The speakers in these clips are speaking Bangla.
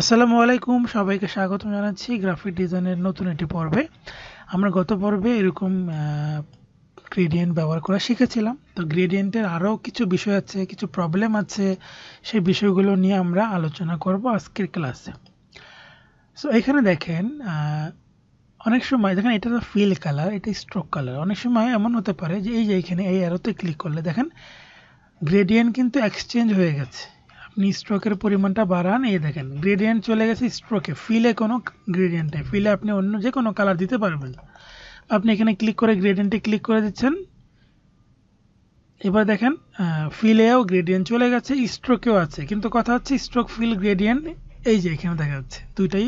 আসসালামু আলাইকুম, সবাইকে স্বাগতম জানাচ্ছি গ্রাফিক ডিজাইনের নতুন একটি পর্বে। আমরা গত পর্বে এরকম গ্রেডিয়েন্ট ব্যবহার করা শিখেছিলাম। তো গ্রেডিয়েন্টের আরও কিছু বিষয় আছে, কিছু প্রবলেম আছে, সেই বিষয়গুলো নিয়ে আমরা আলোচনা করব আজকের ক্লাসে সো এখানে দেখেন অনেক সময়, দেখেন এটা তো ফিল কালার এটা স্ট্রোক কালার অনেক সময় এমন হতে পারে যে এই যে এখানে এই অ্যারোতে ক্লিক করলে, দেখেন গ্রেডিয়েন্ট কিন্তু এক্সচেঞ্জ হয়ে গেছে। আপনি স্ট্রোকের পরিমাণটা বাড়ান, এই দেখেন গ্রেডিয়েন্ট চলে গেছে স্ট্রোকে ফিলে কোনো গ্রেডিয়েন্ট ফিলে আপনি অন্য যে কোনো কালার দিতে পারবেন। আপনি এখানে ক্লিক করে গ্রেডিয়েন্টে ক্লিক করে দিচ্ছেন। এবার দেখেন ফিলেও গ্রেডিয়েন্ট চলে গেছে স্ট্রোকেও আছে। কিন্তু কথা হচ্ছে স্ট্রোক ফিল গ্রেডিয়েন্ট এই যে এখানে দেখা যাচ্ছে, দুইটাই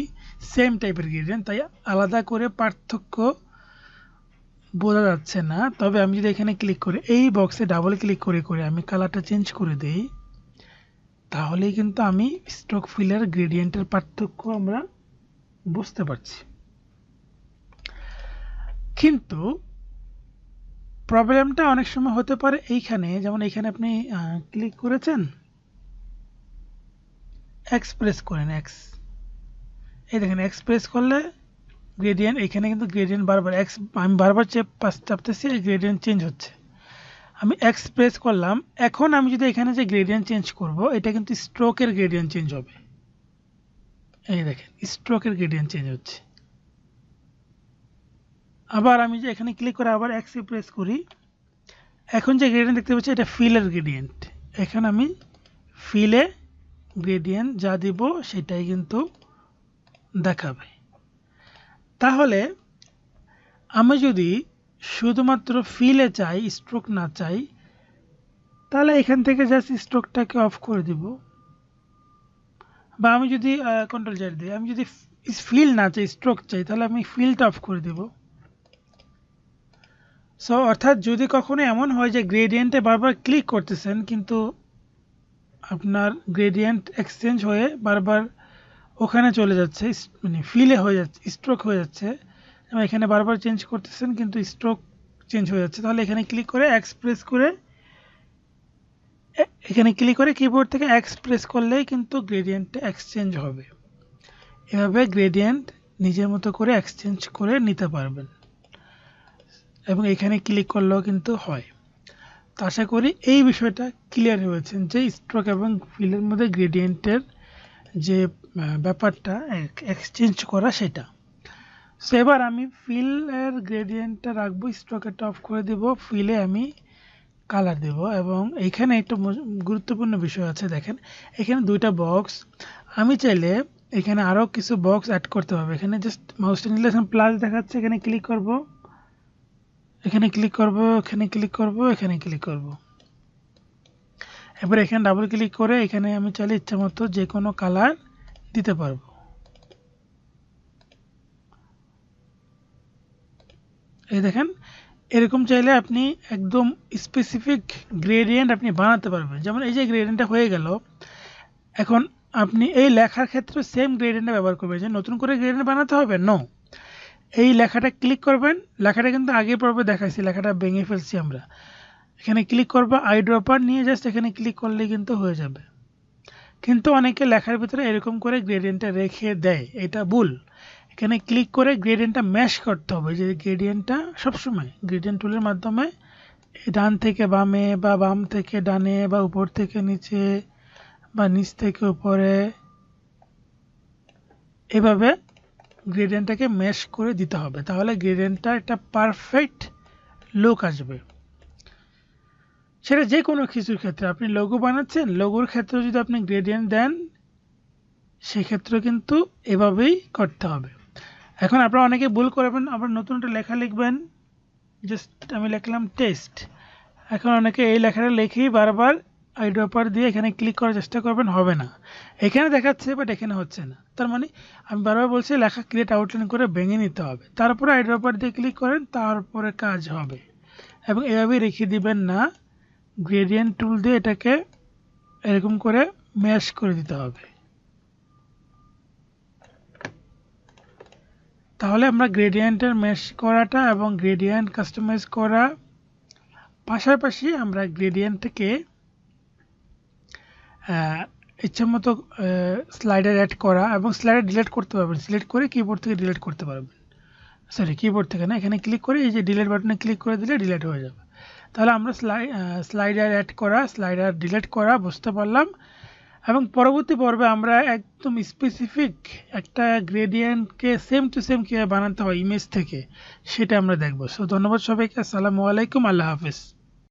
সেম টাইপের গ্রেডিয়েন্ট তাই আলাদা করে পার্থক্য বোঝা যাচ্ছে না। তবে আমি যদি এখানে ক্লিক করি, এই বক্সে ডাবল ক্লিক করে করে আমি কালারটা চেঞ্জ করে দেই। তাহলেই কিন্তু আমি স্ট্রোক ফিলের গ্রেডিয়েন্টের পার্থক্য আমরা বুঝতে পারছি। কিন্তু প্রবলেমটা অনেক সময় হতে পারে এইখানে, যেমন এইখানে আপনি ক্লিক করেছেন এক্সপ্রেস করেন এক্স এই দেখেন এক্সপ্রেস করলে গ্রেডিয়েন্ট এখানে কিন্তু গ্রেডিয়েন্ট বারবার এক্স আমি বারবার চেপ চাপতেছি গ্রেডিয়েন্ট চেঞ্জ হচ্ছে। আমি এক্সপ্রেস করলাম, এখন আমি যদি এখানে যে গ্রেডিয়েন্ট চেঞ্জ করব, এটা কিন্তু স্ট্রোকের গ্রেডিয়েন্ট চেঞ্জ হবে। এই দেখেন স্ট্রোকের গ্রেডিয়েন্ট চেঞ্জ হচ্ছে। আবার আমি যে এখানে ক্লিক করে আবার এক্সে প্রেস করি, এখন যে গ্রেডিয়েন্ট দেখতে পাচ্ছি, এটা ফিলের গ্রেডিয়েন্ট এখন আমি ফিলে গ্রেডিয়েন্ট যা দিব, সেটাই কিন্তু দেখাবে। তাহলে, আমি যদি শুধুমাত্র ফিলে চাই স্ট্রোক না চাই, তাহলে এখান থেকে জাস্ট স্ট্রোকটাকে অফ করে দিব। বা আমি যদি কন্ট্রোল জেড দিই, আমি যদি ফিল না চাই স্ট্রোক চাই, তাহলে আমি ফিলটা অফ করে দেব। সো অর্থাৎ যদি কখনো এমন হয় যে গ্রেডিয়েন্টে বারবার ক্লিক করতেছেন, কিন্তু আপনার গ্রেডিয়েন্ট এক্সচেঞ্জ হয়ে বারবার ওখানে চলে যাচ্ছে মানে ফিলে হয়ে যাচ্ছে স্ট্রোক হয়ে যাচ্ছে এখানে বারবার চেঞ্জ করতেছেন, কিন্তু স্ট্রোক চেঞ্জ হয়ে যাচ্ছে। তাহলে এখানে ক্লিক করে এক্সপ্রেস করে এখানে ক্লিক করে কিবোর্ড থেকে এক্সপ্রেস করলেই কিন্তু গ্রেডিয়েন্টটা এক্সচেঞ্জ হবে। এভাবে গ্রেডিয়েন্ট নিজের মতো করে এক্সচেঞ্জ করে নিতে পারবেন। এবং এখানে ক্লিক করলেও কিন্তু হয়। তো আশা করি এই বিষয়টা ক্লিয়ার হয়েছেন যে স্ট্রোক এবং ফিলের মধ্যে গ্রেডিয়েন্টের যে ব্যাপারটা এক্সচেঞ্জ করা সেটা। সো এবার আমি ফিলের গ্রেডিয়েন্টটা রাখব স্ট্রোকেরটা অফ করে দেব ফিলে আমি কালার দেব এবং এখানে একটা গুরুত্বপূর্ণ বিষয় আছে, দেখেন। এখানে দুইটা বক্স আমি চাইলে এখানে আরও কিছু বক্স অ্যাড করতে হবে এখানে জাস্ট মাউসটা নিলে প্লাস দেখাচ্ছে, এখানে ক্লিক করব। এখানে ক্লিক করব, এখানে ক্লিক করব, এখানে ক্লিক করব। এবার এখানে ডাবল ক্লিক করে এখানে আমি চাইলে ইচ্ছা মতো যে কোনো কালার দিতে পারব। এই দেখেন, এরকম চাইলে আপনি একদম স্পেসিফিক গ্রেডিয়েন্ট আপনি বানাতে পারবেন। যেমন এই যে গ্রেডিয়েন্টটা হয়ে গেল, এখন আপনি এই লেখার ক্ষেত্রে সেম গ্রেডিয়েন্টটা ব্যবহার করবেন। যে নতুন করে গ্রেডিয়েন্ট বানাতে হবে? নো এই লেখাটা ক্লিক করবেন। লেখাটা কিন্তু আগে পর্বে দেখাইছি, লেখাটা ভেঙে ফেলছি আমরা। এখানে ক্লিক করব আই ড্রপার নিয়ে জাস্ট এখানে ক্লিক করলে কিন্তু হয়ে যাবে। কিন্তু অনেকে লেখার ভিতরে এরকম করে গ্রেডিয়েন্টটা রেখে দেয়। এটা ভুল। এখানে ক্লিক করে গ্রেডিয়েন্টটা ম্যাশ করতে হবে। যে গ্রেডিয়েন্টটা সবসময় গ্রেডিয়েন্ট টুলের মাধ্যমে ডান থেকে বামে বা বাম থেকে ডানে বা উপর থেকে নিচে বা নিচ থেকে উপরে এভাবে গ্রেডিয়েন্টটাকে ম্যাশ করে দিতে হবে। তাহলে গ্রেডিয়েন্টটা একটা পারফেক্ট লুক আসবে। সেটা যে কোনো কিছুর ক্ষেত্রে, আপনি লোগো বানাচ্ছেন লোগোর ক্ষেত্রে যদি আপনি গ্রেডিয়েন্ট দেন সেক্ষেত্রে কিন্তু এভাবেই করতে হবে। এখন আপনারা অনেকে ভুল করবেন আবার নতুন একটা লেখা লিখবেন। জাস্ট আমি লিখলাম টেস্ট এখন অনেকে এই লেখাটা লিখেই বারবার আইড্রপার দিয়ে এখানে ক্লিক করার চেষ্টা করবেন, হবে না। এখানে দেখাচ্ছে বাট এখানে হচ্ছে না। তার মানে আমি বারবার বলছি, লেখা ক্রিয়েট আউটলাইন করে ভেঙে নিতে হবে। তারপরে আইড্রপার দিয়ে ক্লিক করেন, তারপরে কাজ হবে। এবং এভাবেই রেখে দিবেন না। গ্রেডিয়েন্ট টুল দিয়ে এটাকে এরকম করে ম্যাশ করে দিতে হবে। তাহলে আমরা গ্রেডিয়েন্টের ম্যাশ করাটা এবং গ্রেডিয়েন্ট কাস্টমাইজ করা পাশাপাশি আমরা গ্রেডিয়েন্টকে ইচ্ছা মতো স্লাইডার অ্যাড করা এবং স্লাইডার ডিলিট করতে পারবেন। সিলেক্ট করে কিবোর্ড থেকে ডিলিট করতে পারবেন। সরি কিবোর্ড থেকে না, এখানে ক্লিক করে এই যে ডিলিট বাটনে ক্লিক করে দিলে ডিলিট হয়ে যাবে। তাহলে আমরা স্লাই স্লাইডার অ্যাড করা স্লাইডার ডিলিট করা, বুঝতে পারলাম। এবং পরবর্তী পর্বে আমরা একদম স্পেসিফিক একটা গ্রেডিয়েন্টকে সেম টু সেম কীভাবে বানাতে হয় ইমেজ থেকে, সেটা আমরা দেখব। সো ধন্যবাদ সবাইকে, আসসালামু আলাইকুম, আল্লাহ হাফিজ।